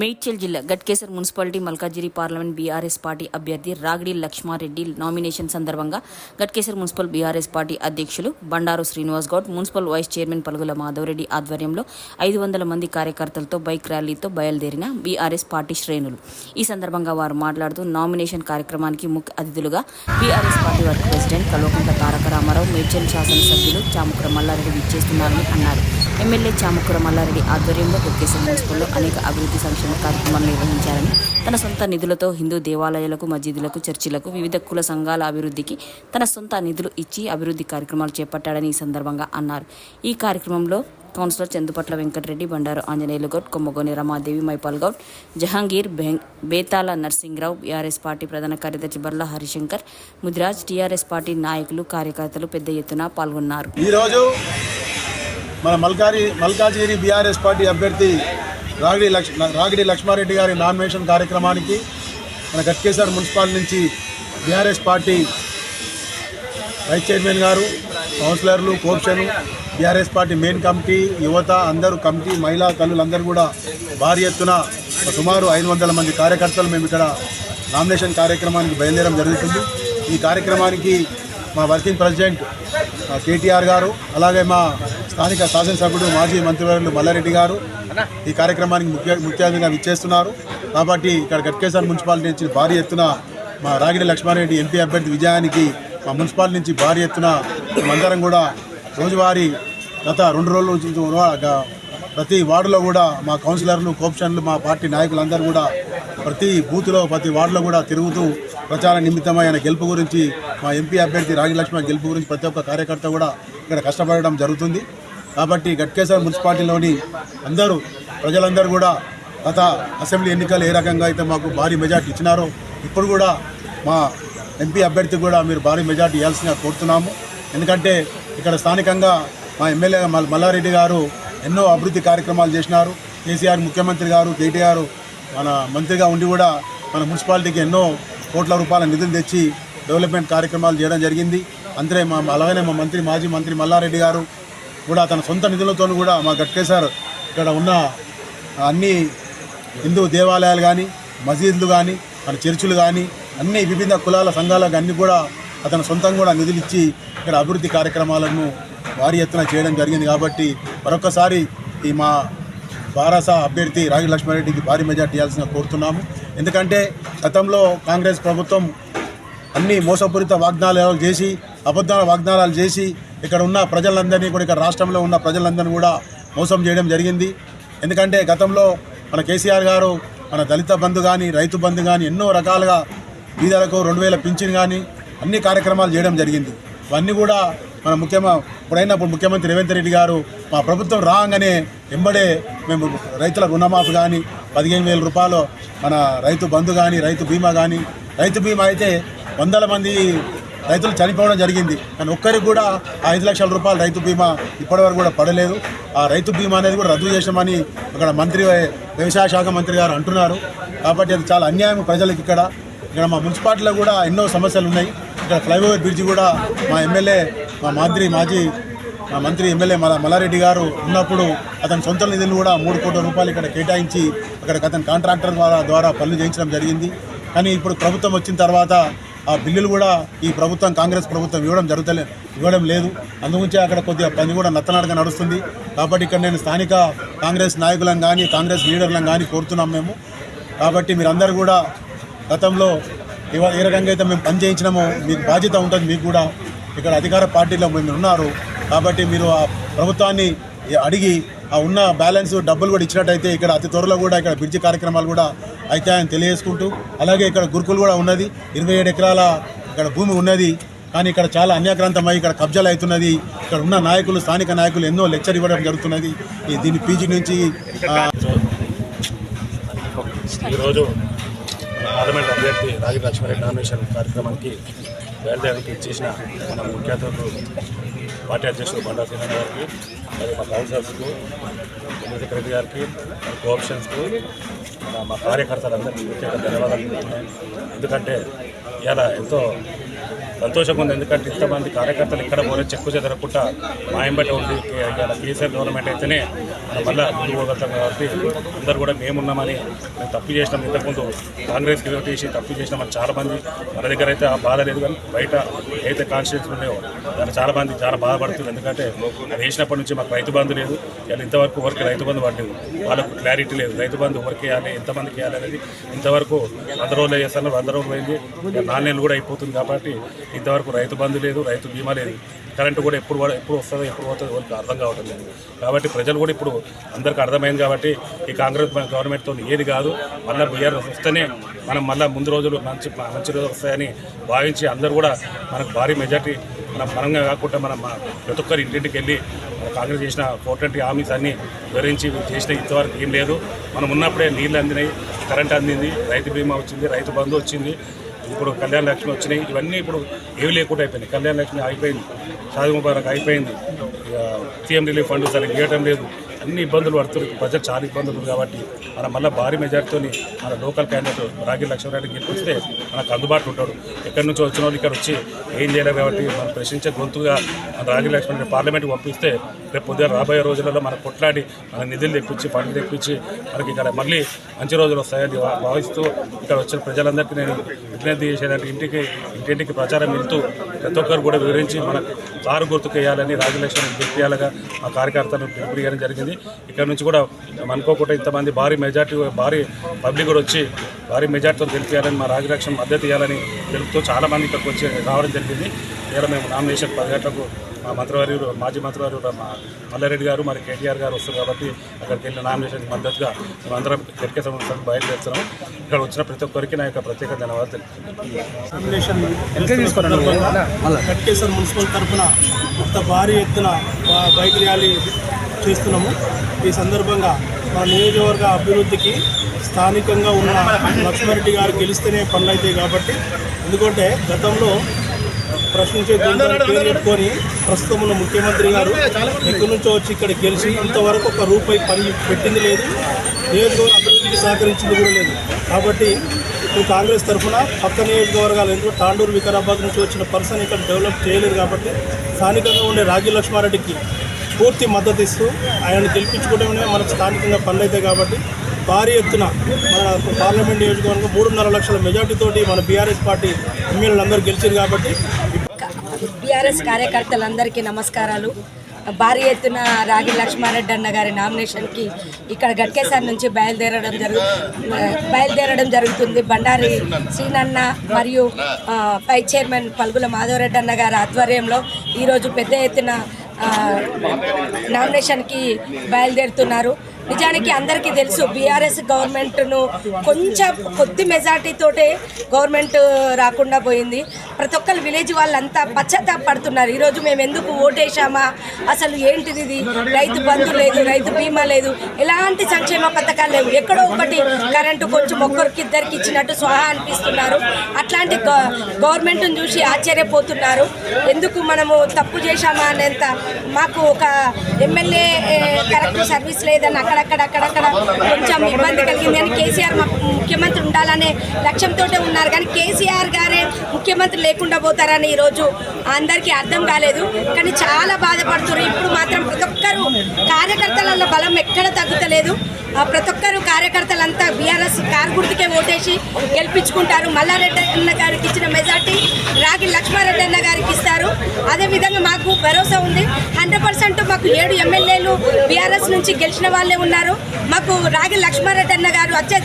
మేడ్చల్ జిల్లా Ghatkesar municipality Malkajgiri parliament BRS party అభ్యర్థి Ragidi Lakshma Reddy nomination సందర్భంగా గట్కేసర్ మున్సిపల్ బీఆర్ఎస్ పార్టీ అధ్యక్షులు Bandaru Srinivas Goud municipal vice chairman Palugula Madhava Reddy ఆధ్వర్యంలో ఐదు వందల మంది కార్యకర్తలతో బైక్ ర్యాలీతో బయలుదేరిన బీఆర్ఎస్ పార్టీ శ్రేణులు. ఈ సందర్భంగా వారు మాట్లాడుతూ నామినేషన్ కార్యక్రమానికి ముఖ్య అతిథులుగా BRS party work president Kalvakuntla Taraka Rama Rao Medchal శాసనసభ్యులు చాముకుర మల్లారెడ్డి విచ్చేస్తున్నారని అన్నారు. ఎమ్మెల్యే చాముకుర మల్లారెడ్డి ఆధ్వర్యంలో గట్కేసర్ మున్సిపల్లో అనేక అభివృద్ధి సంక్షేమ కార్యక్రమాలు నిర్వహించారని. తన సొంత నిధులతో హిందూ దేవాలయాలకు మసీదులకు చర్చిలకు వివిధ కుల సంఘాల అభివృద్ధికి తన సొంత నిధులు ఇచ్చి అభివృద్ధి కార్యక్రమాలు చేపట్టాడని ఈ సందర్భంగా అన్నారు. ఈ కార్యక్రమంలో councillor Chandupatla Venkatareddy Bandaru Anjaneyulu Goud Kommagoni Ramadevi Maipal Goud Jahangir Beg Betala Narsingrao BRS party ప్రధాన కార్యదర్శి బర్ల హరిశంకర్ ముదిరాజ్ టీఆర్ఎస్ పార్టీ నాయకులు కార్యకర్తలు పెద్ద ఎత్తున పాల్గొన్నారు. ఈరోజు మన మల్కారి మల్కాజిగిరి బీఆర్ఎస్ పార్టీ అభ్యర్థి రాగిడి లక్ష్ రాగిడి లక్ష్మారెడ్డి గారి నామినేషన్ కార్యక్రమానికి మన గట్కేసర్ మున్సిపాల్ నుంచి బీఆర్ఎస్ పార్టీ వైస్ చైర్మన్ గారు కౌన్సిలర్లు కోర్షన్ బీఆర్ఎస్ పార్టీ మెయిన్ కమిటీ యువత అందరూ కమిటీ మహిళా తల్లులందరూ కూడా భారీ ఎత్తున సుమారు ఐదు వందల మంది కార్యకర్తలు మేము ఇక్కడ నామినేషన్ కార్యక్రమానికి బయలుదేరడం జరుగుతుంది. ఈ కార్యక్రమానికి మా వర్కింగ్ ప్రెసిడెంట్ కేటీఆర్ గారు అలాగే మా స్థానిక శాసనసభ్యుడు మాజీ మంత్రివర్యులు మల్లారెడ్డి గారు ఈ కార్యక్రమానికి ముఖ్య ముఖ్యంగా విచ్చేస్తున్నారు. కాబట్టి ఇక్కడ గట్కేసర్ మున్సిపాలిటీ నుంచి భారీ ఎత్తున మా రాగిడి లక్ష్మారెడ్డి ఎంపీ అభ్యర్థి విజయానికి మా మున్సిపాలిటీ నుంచి భారీ ఎత్తున మేమందరం కూడా రోజువారీ గత రెండు రోజుల నుంచి ప్రతి వార్డులో కూడా మా కౌన్సిలర్లు కోప్షన్లు మా పార్టీ నాయకులందరూ కూడా ప్రతి బూత్లో ప్రతి వార్డులో కూడా తిరుగుతూ ప్రచార నిమిత్తమై ఆయన గెలుపు గురించి మా ఎంపీ అభ్యర్థి రాగి లక్ష్మణ్ గెలుపు గురించి ప్రతి ఒక్క కార్యకర్త కూడా ఇక్కడ కష్టపడడం జరుగుతుంది. కాబట్టి గట్కేశ్వర మున్సిపాలిటీలోని అందరూ ప్రజలందరూ కూడా గత అసెంబ్లీ ఎన్నికలు ఏ రకంగా అయితే మాకు భారీ మెజార్టీ ఇచ్చినారో ఇప్పుడు కూడా మా ఎంపీ అభ్యర్థి కూడా మీరు భారీ మెజార్టీ ఇవ్వాల్సిందిగా కోరుతున్నాము. ఎందుకంటే ఇక్కడ స్థానికంగా మా ఎమ్మెల్యే మల్- మల్లారెడ్డి గారు ఎన్నో అభివృద్ధి కార్యక్రమాలు చేసినారు. కేసీఆర్ ముఖ్యమంత్రి గారు కేటీఆర్ మన మంత్రిగా ఉండి కూడా మన మున్సిపాలిటీకి ఎన్నో కోట్ల రూపాయల నిధులు తెచ్చి డెవలప్మెంట్ కార్యక్రమాలు చేయడం జరిగింది. అంతే మా అలాగనే మా మంత్రి మాజీ మంత్రి మల్లారెడ్డి గారు కూడా తన సొంత నిధులతో కూడా మా గట్కేసర్ ఇక్కడ ఉన్న అన్ని హిందూ దేవాలయాలు కానీ మసీదులు కానీ మన చర్చిలు కానీ అన్ని వివిధ కులాల సంఘాలకు అన్ని కూడా అతను సొంతంగా కూడా నిధులు ఇచ్చి ఇక్కడ అభివృద్ధి కార్యక్రమాలను భారీ ఎత్తున చేయడం జరిగింది కాబట్టి మరొకసారి ఈ మా బారాస అభ్యర్థి రాగి లక్ష్మారెడ్డికి భారీ మెజార్టీ ఇవ్వాల్సిన కోరుతున్నాము. ఎందుకంటే గతంలో కాంగ్రెస్ ప్రభుత్వం అన్ని మోసపూరిత వాగ్దానాలు చేసి అబద్ధాల వాగ్దానాలు చేసి ఇక్కడ ఉన్న ప్రజలందరినీ కూడా ఇక్కడ రాష్ట్రంలో ఉన్న ప్రజలందరినీ కూడా మోసం చేయడం జరిగింది. ఎందుకంటే గతంలో మన కేసీఆర్ గారు మన దళిత బంధు కానీ రైతు బంధు కానీ ఎన్నో రకాలుగా బీదలకు రెండు వేల పింఛన్ కానీ అన్ని కార్యక్రమాలు చేయడం జరిగింది. ఇవన్నీ కూడా మన ముఖ్యమ ఇప్పుడైనప్పుడు ముఖ్యమంత్రి రేవంత్ రెడ్డి గారు మా ప్రభుత్వం రాగానే వెంబడే మేము రైతుల రుణమాఫీ కానీ పదిహేను వేల రూపాయలు మన రైతు బంధు కానీ రైతు బీమా కానీ రైతు బీమా అయితే వందల మంది రైతులు చనిపోవడం జరిగింది. కానీ ఒక్కరికి కూడా ఆ ఐదు లక్షల రూపాయలు రైతు బీమా ఇప్పటివరకు కూడా పడలేదు. ఆ రైతు బీమా అనేది కూడా రద్దు చేసామని అక్కడ మంత్రి వ్యవసాయ శాఖ మంత్రి గారు అంటున్నారు. కాబట్టి అది చాలా అన్యాయం ప్రజలకు ఇక్కడ. ఇక్కడ మా మున్సిపాలిటీలో కూడా ఎన్నో సమస్యలు ఉన్నాయి. ఇక్కడ ఫ్లైఓవర్ బ్రిడ్జ్ కూడా మా ఎమ్మెల్యే మా మంత్రి మాజీ మా మంత్రి ఎమ్మెల్యే మల మల్లారెడ్డి గారు ఉన్నప్పుడు అతని సొంత నిధులు కూడా మూడు కోట్ల రూపాయలు ఇక్కడ కేటాయించి అక్కడ అతని కాంట్రాక్టర్ ద్వారా ద్వారా పనులు చేయించడం జరిగింది. కానీ ఇప్పుడు ప్రభుత్వం వచ్చిన తర్వాత ఆ బిల్లులు కూడా ఈ ప్రభుత్వం కాంగ్రెస్ ప్రభుత్వం ఇవ్వడం జరుగుతలే ఇవ్వడం లేదు. అందుగురించి అక్కడ కొద్దిగా పని కూడా నత్తనాడుగా నడుస్తుంది. కాబట్టి ఇక్కడ నేను స్థానిక కాంగ్రెస్ నాయకులను కానీ కాంగ్రెస్ లీడర్లను కానీ కోరుతున్నాం మేము. కాబట్టి మీరందరూ కూడా గతంలో ఇవ- ఏ రకంగా అయితే మేము పని చేయించినామో మీకు బాధ్యత ఉంటుంది మీకు కూడా. ఇక్కడ అధికార పార్టీలో మేము ఉన్నారు. కాబట్టి మీరు ఆ ప్రభుత్వాన్ని అడిగి ఆ ఉన్న బ్యాలెన్స్ డబ్బులు కూడా ఇచ్చినట్టయితే ఇక్కడ అతి త్వరలో కూడా ఇక్కడ బ్రిడ్జి కార్యక్రమాలు కూడా అవుతాయని తెలియజేసుకుంటూ అలాగే ఇక్కడ గురుకులు కూడా ఉన్నది. ఇరవై ఏడు ఎకరాల ఇక్కడ భూమి ఉన్నది. కానీ ఇక్కడ చాలా అన్యాక్రాంతమై ఇక్కడ కబ్జాలు అవుతున్నది. ఇక్కడ ఉన్న నాయకులు స్థానిక నాయకులు ఎన్నో లెక్చర్ ఇవ్వడం జరుగుతున్నది. దీని పీజీ నుంచి ఈరోజు పార్లమెంట్ అభ్యర్థి రాజీవ్ లక్ష్మారెడ్డి నామినేషన్ కార్యక్రమానికి బయలుదేరికి ఇచ్చేసిన మన ముఖ్య అతిథులు పార్టీ అధ్యక్షుడు బండా శ్రీనాథ్ గారికి మరియు మా కౌన్సిలర్స్కు ఎమ్మెల్యే సెక్రటరీ గారికి మరి కోఆప్షన్స్కు మా కార్యకర్తలందరికీ ప్రత్యేక ధన్యవాదాలు ఎందుకంటే ఇలా ఎంతో సంతోషంగా ఉంది. ఎందుకంటే ఇంతమంది కార్యకర్తలు ఇక్కడ పోలే చెక్కు చెదరకుండా మా ఎంబటి ఉంది కేసీఆర్ గవర్నమెంట్ అయితేనే మళ్ళీ ముందు పోగలుగుతాం కాబట్టి అందరూ కూడా మేమున్నామని మేము తప్పు చేసినాం. ఇంతకుముందు కాంగ్రెస్ వేసి తప్పు చేసినామని చాలా మంది మన దగ్గర అయితే ఆ బాధ లేదు కానీ బయట ఏదైతే కాన్స్టిట్యూన్స్ ఉన్నాయో దాన్ని చాలా మంది చాలా బాధపడుతుంది ఎందుకంటే అది వేసినప్పటి నుంచి మాకు రైతు బంధు లేదు. ఇలా ఇంతవరకు ఎవరికి రైతు బంధు పడలేదు. వాళ్ళకు క్లారిటీ లేదు. రైతు బంధు ఎవరికి వేయాలి? ఎంతమందికి వేయాలి అనేది ఇంతవరకు వంద రోజులు చేస్తున్నారు వంద రోజులు పోయింది. నాలుగు నెలలు కూడా అయిపోతుంది కాబట్టి ఇంతవరకు రైతు బంధు లేదు రైతు బీమా లేదు. కరెంటు కూడా ఎప్పుడు ఎప్పుడు వస్తుందో ఎప్పుడు పోతుందో వాళ్ళకి అర్థం కావటం లేదు. కాబట్టి ప్రజలు కూడా ఇప్పుడు అందరికీ అర్థమైంది కాబట్టి ఈ కాంగ్రెస్ గవర్నమెంట్తో ఏది కాదు. మళ్ళీ బీఆర్ఎస్ వస్తేనే మనం మళ్ళీ ముందు రోజులు మంచి మంచి రోజులు వస్తాయని భావించి అందరూ కూడా మనకు భారీ మెజార్టీ మనం పరంగా కాకుండా మనం ప్రతి ఒక్కరి ఇంటింటికి వెళ్ళి కాంగ్రెస్ చేసిన ఫోర్ ట్వంటీ హామీస్ అన్నీ వివరించి చేసిన ఇంతవరకు ఏం లేదు. మనం ఉన్నప్పుడే నీళ్ళు అందినాయి కరెంట్ అందింది రైతు బీమా వచ్చింది రైతు బంధు వచ్చింది. ఇప్పుడు కళ్యాణ లక్ష్మి వచ్చినాయి. ఇవన్నీ ఇప్పుడు ఏవి లేకుండా అయిపోయినాయి. కళ్యాణ లక్ష్మి అయిపోయింది. షాది ముబారక్ అయిపోయింది. సీఎం రిలీఫ్ ఫండ్ సరిగ్గా ఇవ్వటం లేదు. అన్ని ఇబ్బందులు పడుతున్నారు. ప్రజలు చాలా ఇబ్బందులు కాబట్టి మనం మళ్ళీ భారీ మెజార్టీతో మన లోకల్ క్యాండిడేట్ రాగి లక్ష్మీనారాయణ గెలిపిస్తే మనకు అందుబాటులో ఉంటాడు. ఎక్కడి నుంచి వచ్చిన వాళ్ళు ఇక్కడ వచ్చి ఏం చేయలేదు కాబట్టి మనం ప్రశ్నించే గొంతుగా మన రాగి లక్ష్మీనారాయణ పార్లమెంట్కి పంపిస్తే రేపు పొద్దున రాబోయే రోజులలో మనం కొట్లాడి మన నిధులు తెప్పించి ఫండ్లు తెప్పించి మనకి ఇక్కడ మళ్ళీ మంచి రోజులు వస్తాయని భావిస్తూ ఇక్కడ వచ్చిన ప్రజలందరికీ నేను విజ్ఞప్తి చేసేదంటే ఇంటికి ఇంటింటికి ప్రచారం వెళ్తూ ప్రతి ఒక్కరు కూడా వివరించి మనకు కారు గుర్తుకేయాలని రాజలక్ష్మి గెలిపించాలిగా మా కార్యకర్తలు పిలుపుడియడం జరిగింది. ఇక్కడ నుంచి కూడా మనం అనుకోకుండా ఇంతమంది భారీ మెజార్టీ భారీ పబ్లిక్ కూడా వచ్చి భారీ మెజార్టీతో గెలిపించాలని మా రాజరక్షణ మద్దతు ఇవ్వాలని తెలుపుతూ చాలామంది ఇక్కడికి వచ్చి రావడం జరిగింది. ఇక్కడ మేము నామినేషన్ పది గంటలకు మా మంత్రివర్యులు మాజీ మంత్రివర్యులు మా మల్లారెడ్డి గారు మరి కేటీఆర్ గారు వస్తారు కాబట్టి అక్కడికి వెళ్ళిన నామినేషన్ మద్దతుగా మేమందరం గెలికే సంవత్సరం బయలుదేరుతున్నాం ఇక్కడ వచ్చిన ప్రతి ఒక్కరికి నా యొక్క ప్రత్యేక ధన్యవాదాలు తెలుపుతున్నాను మున్సిపల్ తరఫున ఇంత భారీ ఎత్తున బైక్ ర్యాలీ చేస్తున్నాము. ఈ సందర్భంగా మా నియోజకవర్గ అభివృద్ధికి స్థానికంగా ఉన్న లక్ష్మారెడ్డి గారు గెలిస్తేనే పనులు అవుతాయి కాబట్టి ఎందుకంటే గతంలో ప్రశ్నించే గొంతులను పేరు పెట్టుకొని ప్రస్తుతం ఉన్న ముఖ్యమంత్రి గారు ఎక్కడి నుంచో వచ్చి ఇక్కడ గెలిచి ఇంతవరకు ఒక రూపాయి పని పెట్టింది లేదు. నియోజకవర్గ అభివృద్ధికి సహకరించింది కూడా లేదు. కాబట్టి ఇప్పుడు కాంగ్రెస్ తరఫున పక్క నియోజకవర్గాలు ఎందుకు తాండూరు వికారాబాద్ నుంచి వచ్చిన పర్సన్ ఇక్కడ డెవలప్ చేయలేదు కాబట్టి స్థానికంగా ఉండే రాగి లక్ష్మారెడ్డికి పూర్తి మద్దతు ఇస్తూ ఆయనను గెలిపించుకోవడమే మనకు స్థానికంగా పనులు అవుతాయి కాబట్టి భారీ ఎత్తున మన పార్లమెంట్ నియోజకవర్గం మూడున్నర లక్షల మెజార్టీతోటి మన బీఆర్ఎస్ పార్టీ ఎమ్మెల్యేలు అందరూ గెలిచారు కాబట్టి టీఆర్ఎస్ కార్యకర్తలందరికీ నమస్కారాలు. భారీ ఎత్తున రాగి లక్ష్మారెడ్డి అన్న గారి నామినేషన్కి ఇక్కడ గట్కేసార్ నుంచి బయలుదేరడం జరుగు బయలుదేరడం జరుగుతుంది. బండారి శ్రీనన్న మరియు పై చైర్మన్ పల్గుల మాధవరెడ్డి అన్న గారి ఆధ్వర్యంలో ఈరోజు పెద్ద ఎత్తున నామినేషన్కి బయలుదేరుతున్నారు. నిజానికి అందరికీ తెలుసు బీఆర్ఎస్ గవర్నమెంట్ను కొంచెం కొద్ది మెజార్టీతోటే గవర్నమెంట్ రాకుండా పోయింది. ప్రతి ఒక్కరు విలేజ్ వాళ్ళంతా పశ్చాత్తాప పడుతున్నారు ఈరోజు మేము ఎందుకు ఓటేసామా అసలు ఏంటిది ఇది? రైతు బంధు లేదు రైతు బీమా లేదు. ఎలాంటి సంక్షేమ పథకాలు లేవు. ఎక్కడో ఒకటి కరెంటు కొంచెం ఒక్కరికి ఇద్దరికి ఇచ్చినట్టు స్వహా అనిపిస్తున్నారు. అట్లాంటి గ- గవర్నమెంట్ను చూసి ఆశ్చర్యపోతున్నారు. ఎందుకు మనము తప్పు చేశామా అనేంత మాకు ఒక ఎమ్మెల్యే కరెక్ట్ సర్వీస్ లేదని అక్కడ అక్కడక్కడ కొంచెం ఇబ్బంది కలిగింది. అని కేసీఆర్ ముఖ్యమంత్రి ఉండాలనే లక్ష్యంతో ఉన్నారు. కానీ కేసీఆర్ గారే ముఖ్యమంత్రి లేకుండా పోతారని ఈరోజు అందరికీ అర్థం కాలేదు. కానీ చాలా బాధపడుతున్నారు. ఇప్పుడు మాత్రం ప్రతి ఒక్కరు కార్యకర్తల బలం ఎక్కడ తగ్గుతలేదు. ఆ ప్రతి ఒక్కరు కార్యకర్తలంతా బీఆర్ఎస్ కారు గుర్తుకే ఓటేసి గెలిపించుకుంటారు. మల్లారెడ్డి అన్న గారికి ఇచ్చిన మెజార్టీ రాగి లక్ష్మారెడ్డి అన్న గారికి ఇస్తారు అదేవిధంగా మాకు భరోసా ఉంది. హండ్రెడ్ పర్సెంట్ మాకు ఏడు ఎమ్మెల్యేలు బీఆర్ఎస్ నుంచి గెలిచిన వాళ్ళే ఉన్నారు. మాకు రాగి లక్ష్మారెడ్డి అన్న గారు వచ్చే